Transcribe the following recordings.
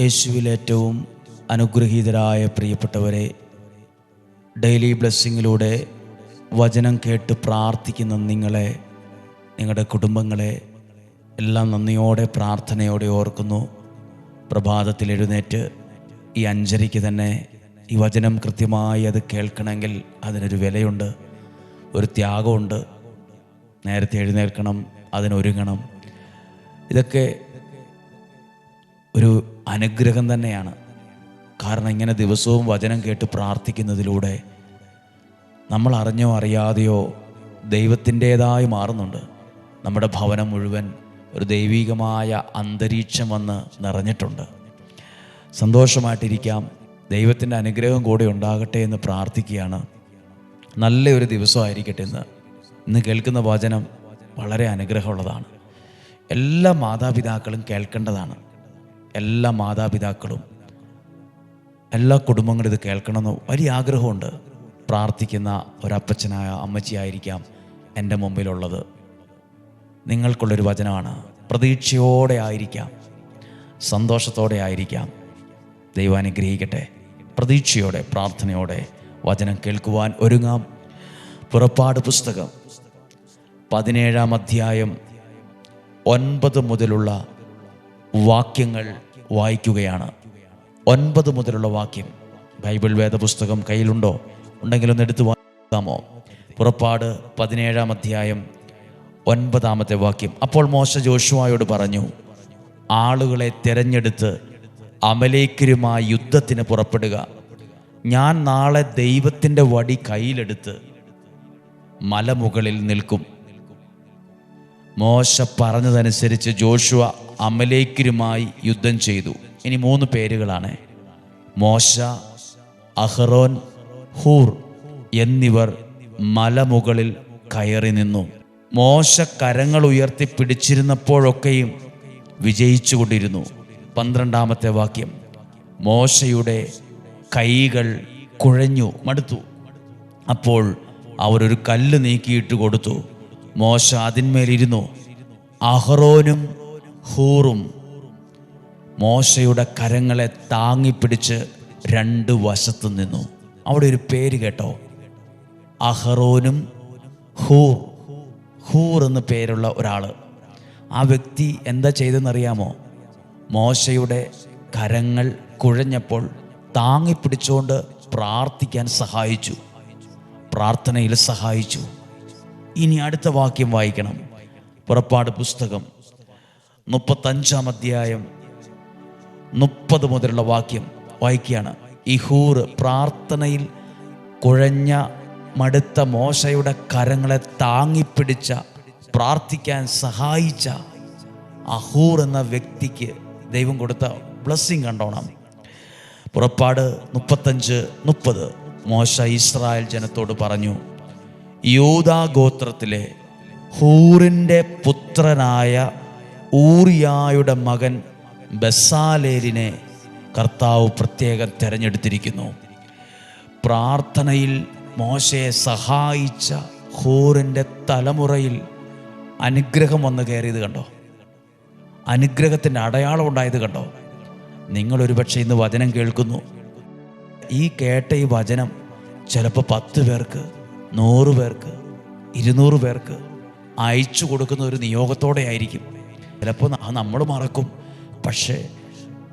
യേശുവിൽ ഏറ്റവും അനുഗ്രഹീതരായ പ്രിയപ്പെട്ടവരെ ഡെയിലി ബ്ലെസ്സിങ്ങിലൂടെ വചനം കേട്ട് പ്രാർത്ഥിക്കുന്ന നിങ്ങളെ നിങ്ങളുടെ കുടുംബങ്ങളെ എല്ലാം നന്ദിയോടെ പ്രാർത്ഥനയോടെ ഓർക്കുന്നു. പ്രഭാതത്തിൽ എഴുന്നേറ്റ് ഈ അഞ്ചരയ്ക്ക് തന്നെ ഈ വചനം കൃത്യമായി അത് കേൾക്കണമെങ്കിൽ അതിനൊരു വിലയുണ്ട് ഒരു ത്യാഗമുണ്ട്. നേരത്തെ എഴുന്നേൽക്കണം അതിനൊരുങ്ങണം. ഇതൊക്കെ ഒരു അനുഗ്രഹം തന്നെയാണ്. കാരണം ഇങ്ങനെ ദിവസവും വചനം കേട്ട് പ്രാർത്ഥിക്കുന്നതിലൂടെ നമ്മൾ അറിഞ്ഞോ അറിയാതെയോ ദൈവത്തിന്റേതായി മാറുന്നുണ്ട്. നമ്മുടെ ഭവനം മുഴുവൻ ഒരു ദൈവികമായ അന്തരീക്ഷം വന്ന് നിറഞ്ഞിട്ടുണ്ട്. സന്തോഷമായിട്ടിരിക്കാം. ദൈവത്തിന്റെ അനുഗ്രഹം കൂടെ ഉണ്ടാകട്ടെ എന്ന് പ്രാർത്ഥിക്കുകയാണ്. നല്ലൊരു ദിവസമായിരിക്കട്ടെ എന്ന് ഇന്ന് കേൾക്കുന്ന വചനം വളരെ അനുഗ്രഹമുള്ളതാണ്. എല്ലാ മാതാപിതാക്കളും കേൾക്കേണ്ടതാണ്. എല്ലാ മാതാപിതാക്കളും എല്ലാ കുടുംബങ്ങളും ഇത് കേൾക്കണമെന്ന് വലിയ ആഗ്രഹമുണ്ട്. പ്രാർത്ഥിക്കുന്ന ഒരപ്പച്ചനായ അമ്മച്ചിയായിരിക്കാം എന്റെ മുമ്പിലുള്ളത്. നിങ്ങൾക്കുള്ളൊരു വചനമാണ്. പ്രതീക്ഷയോടെ ആയിരിക്കാം. സന്തോഷത്തോടെ ആയിരിക്കാം. ദൈവാനുഗ്രഹിക്കട്ടെ പ്രതീക്ഷയോടെ പ്രാർത്ഥനയോടെ വചനം കേൾക്കുവാൻ ഒരുങ്ങാം. പുറപ്പാട് പുസ്തകം പതിനേഴാം അധ്യായം ഒൻപത് മുതലുള്ള വാക്യങ്ങൾ വായിക്കുകയാണ്. ഒൻപത് മുതലുള്ള വാക്യം. ബൈബിൾ വേദപുസ്തകം കയ്യിലുണ്ടോ? ഉണ്ടെങ്കിൽ ഒന്ന് എടുത്ത് വായിക്കാമോ? പുറപ്പാട് പതിനേഴാം അധ്യായം ഒൻപതാമത്തെ വാക്യം. അപ്പോൾ മോശ ജോഷുവായോട് പറഞ്ഞു ആളുകളെ തിരഞ്ഞെടുത്ത് അമലേക്കരുമായി യുദ്ധത്തിന് പുറപ്പെടുക. ഞാൻ നാളെ ദൈവത്തിന്റെ വടി കയ്യിലെടുത്ത് മലമുകളിൽ നിൽക്കും. മോശ പറഞ്ഞതനുസരിച്ച് ജോഷുവ അമലേക്കരുമായി യുദ്ധം ചെയ്തു. ഇനി മൂന്ന് പേരുകളാണ്. മോശ അഹ്റോൻ ഹൂർ എന്നിവർ മലമുകളിൽ കയറി നിന്നു. മോശ കരങ്ങൾ ഉയർത്തി പിടിച്ചിരുന്നപ്പോഴൊക്കെയും വിജയിച്ചുകൊണ്ടിരുന്നു. പന്ത്രണ്ടാമത്തെ വാക്യം. മോശയുടെ കൈകൾ കുഴഞ്ഞു മടുത്തു. അപ്പോൾ അവരൊരു കല്ല് നീക്കിയിട്ട് കൊടുത്തു. മോശ അതിന്മേലിരുന്നു. അഹ്റോനും ഹൂറും മോശയുടെ കരങ്ങളെ താങ്ങിപ്പിടിച്ച് രണ്ട് വശത്ത് നിന്നു. അവിടെ ഒരു പേര് കേട്ടോ. അഹറോനും ഹൂർ. ഹൂർ എന്ന് പേരുള്ള ഒരാൾ ആ വ്യക്തി എന്താ ചെയ്തെന്നറിയാമോ മോശയുടെ കരങ്ങൾ കുഴഞ്ഞപ്പോൾ താങ്ങിപ്പിടിച്ചുകൊണ്ട് പ്രാർത്ഥിക്കാൻ സഹായിച്ചു. പ്രാർത്ഥനയിൽ സഹായിച്ചു. ഇനി അടുത്ത വാക്യം വായിക്കണം. പുറപ്പാട് പുസ്തകം മുപ്പത്തഞ്ചാം അധ്യായം മുപ്പത് മുതലുള്ള വാക്യം വായിക്കുകയാണ്. ഇഹൂർ പ്രാർത്ഥനയിൽ കുഴഞ്ഞ മടുത്ത മോശയുടെ കരങ്ങളെ താങ്ങിപ്പിടിച്ച പ്രാർത്ഥിക്കാൻ സഹായിച്ച അഹൂർ എന്ന വ്യക്തിക്ക് ദൈവം കൊടുത്ത ബ്ലസ്സിങ് കണ്ടോണം. പുറപ്പാട് മുപ്പത്തഞ്ച് മുപ്പത്. മോശ ഇസ്രായേൽ ജനത്തോട് പറഞ്ഞു യൂതാ ഗോത്രത്തിലെ ഹൂറിന്റെ പുത്രനായ ഊറിയായുടെ മകൻ ബസാലേലിനെ കർത്താവ് പ്രത്യേകം തിരഞ്ഞെടുത്തിരിക്കുന്നു. പ്രാർത്ഥനയിൽ മോശയെ സഹായിച്ച ഹൂറിന്റെ തലമുറയിൽ അനുഗ്രഹം വന്ന് കയറിയത് കണ്ടോ? അനുഗ്രഹത്തിന്റെ അടയാളം ഉണ്ടായത് കണ്ടോ? നിങ്ങളൊരു പക്ഷേ ഇന്ന് വചനം കേൾക്കുന്നു. ഈ കേട്ട ഈ വചനം ചിലപ്പോൾ പത്ത് പേർക്ക് നൂറ് പേർക്ക് ഇരുന്നൂറ് പേർക്ക് അയച്ചു കൊടുക്കുന്ന ഒരു നിയോഗത്തോടെ ആയിരിക്കും ചിലപ്പോൾ നമ്മൾ മറക്കും. പക്ഷേ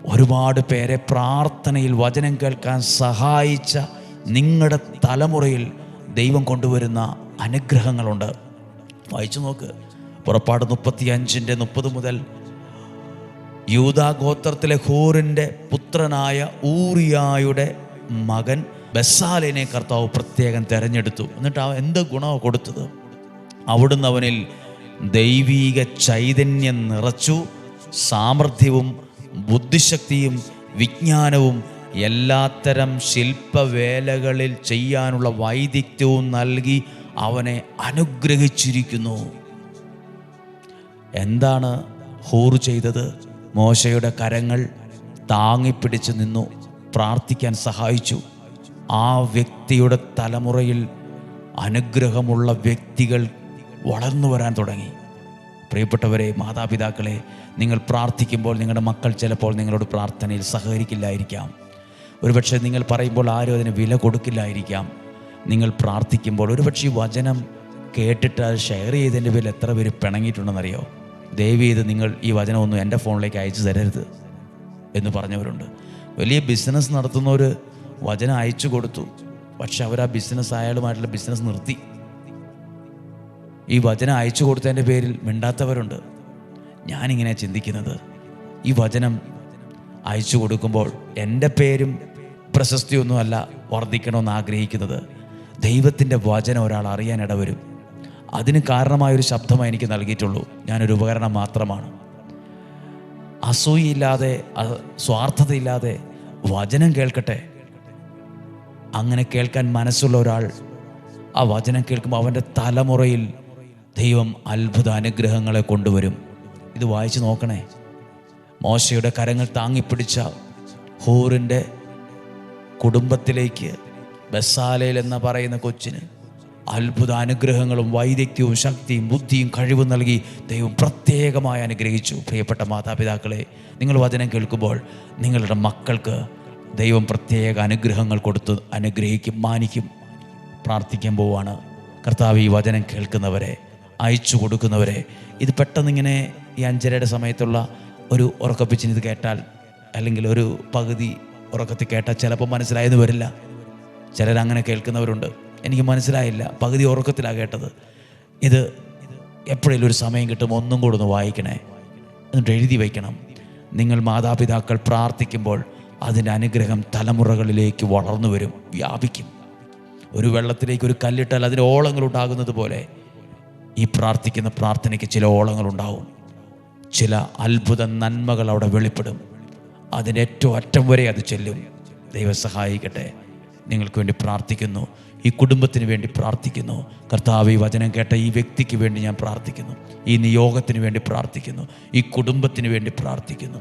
ഒരുപാട് പേരെ പ്രാർത്ഥനയിൽ വചനം കേൾക്കാൻ സഹായിച്ച നിങ്ങളുടെ തലമുറയിൽ ദൈവം കൊണ്ടുവരുന്ന അനുഗ്രഹങ്ങളുണ്ട്. വായിച്ചു നോക്ക്. പുറപ്പാട് മുപ്പത്തി അഞ്ചിന്റെ മുപ്പത് മുതൽ യൂതാ ഗോത്രത്തിലെ ഹൂറിന്റെ പുത്രനായ ഊറിയായുടെ മകൻ ബസാലിനെ കർത്താവ് പ്രത്യേകം തിരഞ്ഞെടുത്തു. എന്നിട്ട് എന്ത് ഗുണമാണ് കൊടുത്തത്? അവിടുന്ന് അവനിൽ ദൈവീക ചൈതന്യം നിറച്ചു സാമർഥ്യവും ബുദ്ധിശക്തിയും വിജ്ഞാനവും എല്ലാത്തരം ശില്പവേലകളിൽ ചെയ്യാനുള്ള വൈദഗ്ധ്യവും നൽകി അവനെ അനുഗ്രഹിച്ചിരിക്കുന്നു. എന്താണ് ഹൂർ ചെയ്തത്? മോശയുടെ കരങ്ങൾ താങ്ങിപ്പിടിച്ച് നിന്നു പ്രാർത്ഥിക്കാൻ സഹായിച്ചു. ആ വ്യക്തിയുടെ തലമുറയിൽ അനുഗ്രഹമുള്ള വ്യക്തികൾ വളർന്നു വരാൻ തുടങ്ങി. പ്രിയപ്പെട്ടവരെ മാതാപിതാക്കളെ നിങ്ങൾ പ്രാർത്ഥിക്കുമ്പോൾ നിങ്ങളുടെ മക്കൾ ചിലപ്പോൾ നിങ്ങളോട് പ്രാർത്ഥനയിൽ സഹകരിക്കില്ലായിരിക്കാം. ഒരുപക്ഷെ നിങ്ങൾ പറയുമ്പോൾ ആരും അതിന് വില കൊടുക്കില്ലായിരിക്കാം. നിങ്ങൾ പ്രാർത്ഥിക്കുമ്പോൾ ഒരുപക്ഷെ ഈ വചനം കേട്ടിട്ട് അത് ഷെയർ ചെയ്തതിന്റെ പേരിൽ എത്ര പേര് പിണങ്ങിയിട്ടുണ്ടെന്നറിയോ? ദയവ് ചെയ്ത് നിങ്ങൾ ഈ വചനം ഒന്നും എന്റെ ഫോണിലേക്ക് അയച്ചു തരരുത് എന്ന് പറഞ്ഞവരുണ്ട്. വലിയ ബിസിനസ് നടത്തുന്നവർ വചനം അയച്ചു കൊടുത്തു. പക്ഷെ അവർ ആ ബിസിനസ് അയാളുമായിട്ടുള്ള ബിസിനസ് നിർത്തി. ഈ വചനം അയച്ചു കൊടുത്തതിന്റെ പേരിൽ മിണ്ടാത്തവരുണ്ട്. ഞാനിങ്ങനെ ചിന്തിക്കുന്നത്. ഈ വചനം അയച്ചു കൊടുക്കുമ്പോൾ എന്റെ പേരും പ്രശസ്തിയൊന്നുമല്ല വർദ്ധിക്കണമെന്ന് ആഗ്രഹിക്കുന്നത്. ദൈവത്തിന്റെ വചനം ഒരാൾ അറിയാൻ ഇടവരും. അതിന് കാരണമായൊരു ശബ്ദമായി എനിക്ക് നൽകിയിട്ടുള്ളൂ. ഞാനൊരു ഉപകരണം മാത്രമാണ്. അസൂയില്ലാതെ സ്വാർത്ഥതയില്ലാതെ വചനം കേൾക്കട്ടെ. അങ്ങനെ കേൾക്കാൻ മനസ്സുള്ള ഒരാൾ ആ വചനം കേൾക്കുമ്പോൾ അവന്റെ തലമുറയിൽ ദൈവം അത്ഭുത അനുഗ്രഹങ്ങളെ കൊണ്ടുവരും. ഇത് വായിച്ചു നോക്കണേ. മോശയുടെ കരങ്ങൾ താങ്ങിപ്പിടിച്ച ഹൂറിന്റെ കുടുംബത്തിലേക്ക് ബസാലയിൽ എന്ന് പറയുന്ന കൊച്ചിന് അത്ഭുത അനുഗ്രഹങ്ങളും വൈദഗ്ധ്യവും ശക്തിയും ബുദ്ധിയും കഴിവും നൽകി ദൈവം പ്രത്യേകമായി അനുഗ്രഹിച്ചു. പ്രിയപ്പെട്ട മാതാപിതാക്കളെ നിങ്ങൾ വചനം കേൾക്കുമ്പോൾ നിങ്ങളുടെ മക്കൾക്ക് ദൈവം പ്രത്യേക അനുഗ്രഹങ്ങൾ കൊടുത്ത് അനുഗ്രഹിക്കും മാനിക്കും പ്രാർത്ഥിക്കാൻ പോവാണ്. കർത്താവ് ഈ വചനം കേൾക്കുന്നവരെ അയച്ചു കൊടുക്കുന്നവരെ. ഇത് പെട്ടെന്നിങ്ങനെ ഈ അഞ്ചരയുടെ സമയത്തുള്ള ഒരു ഉറക്കപ്പിച്ചിന് ഇത് കേട്ടാൽ അല്ലെങ്കിൽ ഒരു പകുതി ഉറക്കത്തിൽ കേട്ടാൽ ചിലപ്പോൾ മനസ്സിലായെന്ന് വരില്ല. ചിലരങ്ങനെ കേൾക്കുന്നവരുണ്ട്. എനിക്ക് മനസ്സിലായില്ല. പകുതി ഉറക്കത്തിലാണ് കേട്ടത്. ഇത് എപ്പോഴെങ്കിലും ഒരു സമയം കിട്ടുമ്പോൾ ഒന്നും കൂടെ ഒന്ന് വായിക്കണേ. എന്നിട്ട് എഴുതി വയ്ക്കണം. നിങ്ങൾ മാതാപിതാക്കൾ പ്രാർത്ഥിക്കുമ്പോൾ അതിന്റെ അനുഗ്രഹം തലമുറകളിലേക്ക് വളർന്നു വരും. വ്യാപിക്കും. ഒരു വെള്ളത്തിലേക്ക് ഒരു കല്ലിട്ടാൽ അതിന് ഓളങ്ങൾ ഉണ്ടാകുന്നത് പോലെ ഈ പ്രാർത്ഥിക്കുന്ന പ്രാർത്ഥനയ്ക്ക് ചില ഓളങ്ങൾ ഉണ്ടാവും ചില അത്ഭുത നന്മകൾ അവിടെ വെളിപ്പെടും. അതിന്റെ ഏറ്റവും അറ്റം വരെ അത് ചെല്ലും. ദൈവം സഹായിക്കട്ടെ. നിങ്ങൾക്ക് വേണ്ടി പ്രാർത്ഥിക്കുന്നു. ഈ കുടുംബത്തിന് വേണ്ടി പ്രാർത്ഥിക്കുന്നു. കർത്താവ് ഈ വചനം കേട്ട ഈ വ്യക്തിക്ക് വേണ്ടി ഞാൻ പ്രാർത്ഥിക്കുന്നു. ഈ നിയോഗത്തിന് വേണ്ടി പ്രാർത്ഥിക്കുന്നു. ഈ കുടുംബത്തിന് വേണ്ടി പ്രാർത്ഥിക്കുന്നു.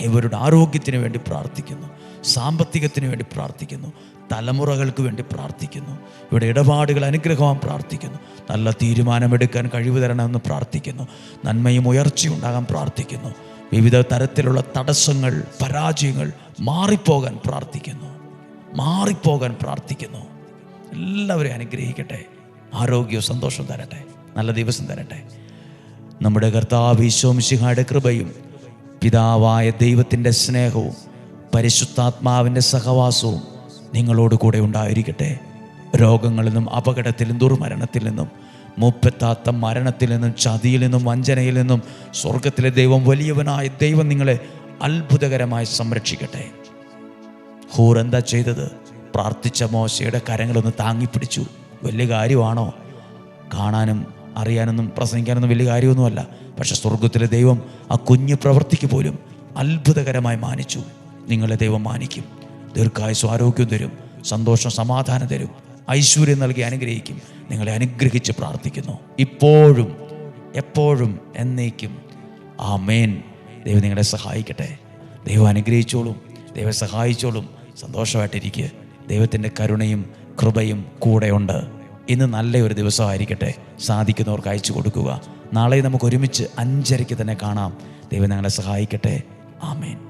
ഇവരുടെ ആരോഗ്യത്തിന് വേണ്ടി പ്രാർത്ഥിക്കുന്നു. സാമ്പത്തികത്തിന് വേണ്ടി പ്രാർത്ഥിക്കുന്നു. തലമുറകൾക്ക് വേണ്ടി പ്രാർത്ഥിക്കുന്നു. ഇവിടെ ഇടപാടുകൾ അനുഗ്രഹമാൻ പ്രാർത്ഥിക്കുന്നു. നല്ല തീരുമാനമെടുക്കാൻ കഴിവ് തരണമെന്ന് പ്രാർത്ഥിക്കുന്നു. നന്മയും ഉയർച്ചയും ഉണ്ടാകാൻ പ്രാർത്ഥിക്കുന്നു. വിവിധ തരത്തിലുള്ള തടസ്സങ്ങൾ പരാജയങ്ങൾ മാറിപ്പോകാൻ പ്രാർത്ഥിക്കുന്നു. മാറിപ്പോകാൻ പ്രാർത്ഥിക്കുന്നു. എല്ലാവരെയും അനുഗ്രഹിക്കട്ടെ. ആരോഗ്യവും സന്തോഷവും തരട്ടെ. നല്ല ദിവസം തരട്ടെ. നമ്മുടെ കർത്താവ് ഈശോമിശിഹായുടെ കൃപയും പിതാവായ ദൈവത്തിന്റെ സ്നേഹവും പരിശുദ്ധാത്മാവിന്റെ സഹവാസവും നിങ്ങളോട് കൂടെ ഉണ്ടായിരിക്കട്ടെ. രോഗങ്ങളിൽ നിന്നും അപകടത്തിൽ നിന്നും ദുർമരണത്തിൽ നിന്നും മുപ്പത്താത്ത മരണത്തിൽ നിന്നും ചതിയിൽ നിന്നും വഞ്ചനയിൽ നിന്നും സ്വർഗത്തിലെ ദൈവം വലിയവനായ ദൈവം നിങ്ങളെ അത്ഭുതകരമായി സംരക്ഷിക്കട്ടെ. ഹൂർ എന്താ ചെയ്തത്? പ്രാർത്ഥിച്ച മോശയുടെ കരങ്ങളൊന്ന് താങ്ങിപ്പിടിച്ചു. വലിയ കാര്യമാണോ? കാണാനും അറിയാനൊന്നും പ്രസംഗിക്കാനൊന്നും വലിയ കാര്യമൊന്നുമല്ല. പക്ഷെ സ്വർഗത്തിലെ ദൈവം ആ കുഞ്ഞു പ്രവൃത്തിക്ക് പോലും അത്ഭുതകരമായി മാനിച്ചു. നിങ്ങളെ ദൈവം മാനിക്കും. ദീർഘായുസ് ആരോഗ്യം തരും സന്തോഷം സമാധാനം തരും ഐശ്വര്യം നൽകി അനുഗ്രഹിക്കും നിങ്ങളെ അനുഗ്രഹിച്ച് പ്രാർത്ഥിക്കുന്നു. ഇപ്പോഴും എപ്പോഴും എന്നേക്കും. ആ മേൻ ദൈവം നിങ്ങളെ സഹായിക്കട്ടെ. ദൈവം അനുഗ്രഹിച്ചോളും ദൈവം സഹായിച്ചോളും. സന്തോഷമായിട്ടിരിക്കുക. ദൈവത്തിന്റെ കരുണയും കൃപയും കൂടെയുണ്ട്. ഇന്ന് നല്ലൊരു ദിവസമായിരിക്കട്ടെ. സാധിക്കുന്നവർക്ക് അയച്ചു കൊടുക്കുക. നാളെ നമുക്ക് ഒരുമിച്ച് അഞ്ചരയ്ക്ക് തന്നെ കാണാം. ദൈവം ഞങ്ങളെ സഹായിക്കട്ടെ. ആമേൻ.